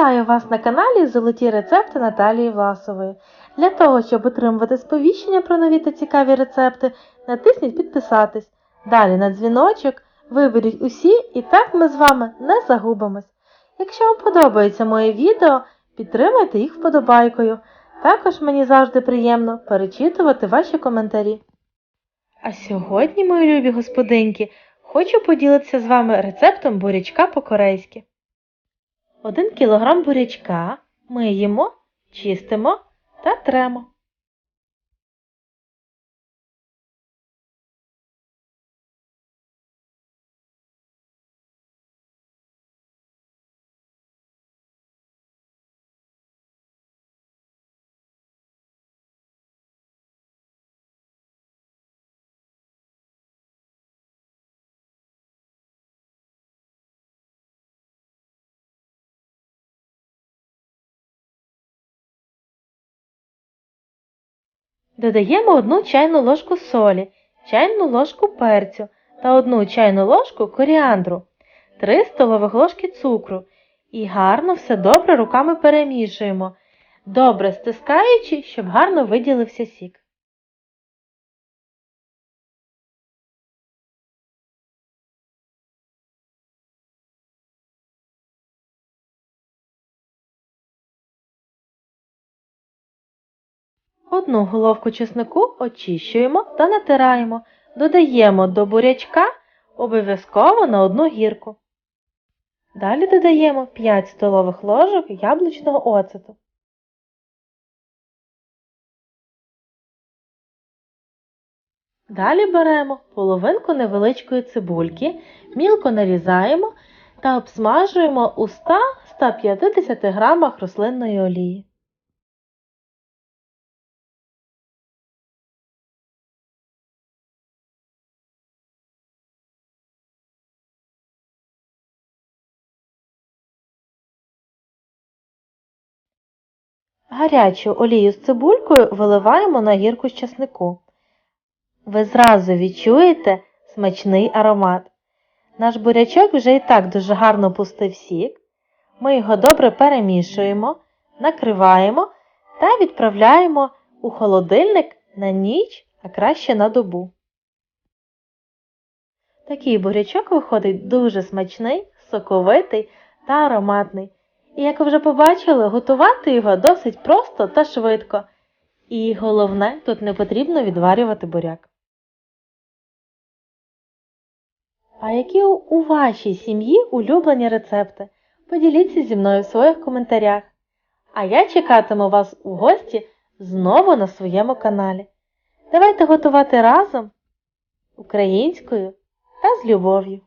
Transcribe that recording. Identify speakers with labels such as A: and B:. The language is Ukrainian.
A: Вітаю вас на каналі Золоті рецепти Наталії Власової. Для того, щоб отримувати сповіщення про нові та цікаві рецепти, натисніть підписатись. Далі на дзвіночок виберіть усі і так ми з вами не загубимось. Якщо вам подобається моє відео, підтримайте їх вподобайкою. Також мені завжди приємно перечитувати ваші коментарі. А сьогодні, мої любі господинки, хочу поділитися з вами рецептом бурячка по-корейськи. 1 кг бурячка миємо, чистимо та тремо. Додаємо 1 чайну ложку солі, чайну ложку перцю та 1 чайну ложку коріандру, 3 столових ложки цукру і гарно все добре руками перемішуємо, добре стискаючи, щоб гарно виділився сік. Одну головку чеснику очищуємо та натираємо. Додаємо до бурячка обов'язково на одну гірку. Далі додаємо 5 столових ложок яблучного оцету. Далі беремо половинку невеличкої цибульки, мілко нарізаємо та обсмажуємо у 100-150 грамах рослинної олії. Гарячу олію з цибулькою виливаємо на гірку з часнику. Ви зразу відчуєте смачний аромат. Наш бурячок вже і так дуже гарно пустив сік. Ми його добре перемішуємо, накриваємо та відправляємо у холодильник на ніч, а краще на добу. Такий бурячок виходить дуже смачний, соковитий та ароматний. І як ви вже побачили, готувати його досить просто та швидко. І головне, тут не потрібно відварювати буряк. А які у вашій сім'ї улюблені рецепти? Поділіться зі мною в своїх коментарях. А я чекатиму вас у гості знову на своєму каналі. Давайте готувати разом українською та з любов'ю.